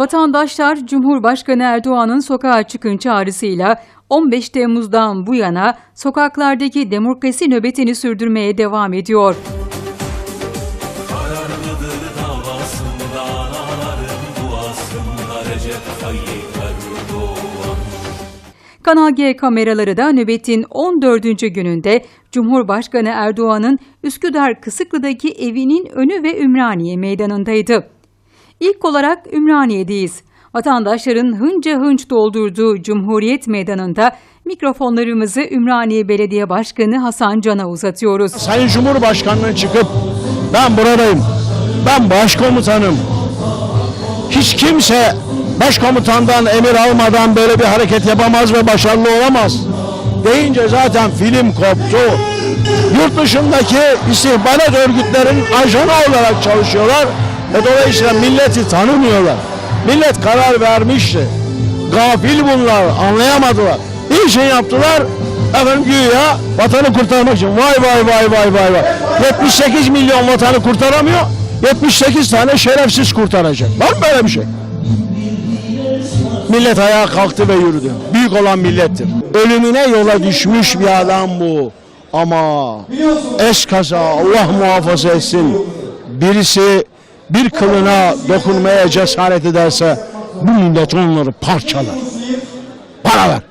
Vatandaşlar Cumhurbaşkanı Erdoğan'ın sokağa çıkın çağrısıyla 15 Temmuz'dan bu yana sokaklardaki demokrasi nöbetini sürdürmeye devam ediyor. Kanal G kameraları da nöbetin 14. gününde Cumhurbaşkanı Erdoğan'ın Üsküdar Kısıklı'daki evinin önü ve Ümraniye meydanındaydı. İlk olarak Ümraniye'deyiz. Vatandaşların hınca hınç doldurduğu Cumhuriyet Meydanı'nda mikrofonlarımızı Ümraniye Belediye Başkanı Hasan Can'a uzatıyoruz. Sayın Cumhurbaşkanı'nın çıkıp ben buradayım, ben başkomutanım. Hiç kimse başkomutandan emir almadan böyle bir hareket yapamaz ve başarılı olamaz. Deyince zaten film koptu. Yurt dışındaki istihbarat örgütlerin ajanı olarak çalışıyorlar ve dolayısıyla milleti tanımıyorlar. Millet karar vermişti. Gafil bunlar, anlayamadılar. Bir şey yaptılar, efendim güya vatanı kurtarmak için. Vay vay vay vay vay vay. 78 milyon vatanı kurtaramıyor, 78 tane şerefsiz kurtaracak. Var mı böyle bir şey? Millet ayağa kalktı ve yürüdü. Büyük olan millettir. Ölümüne yola düşmüş bir adam bu. Ama eskaza Allah muhafaza etsin. Birisi bir kılına dokunmaya cesaret ederse bu millet onları parçalar. Para ver.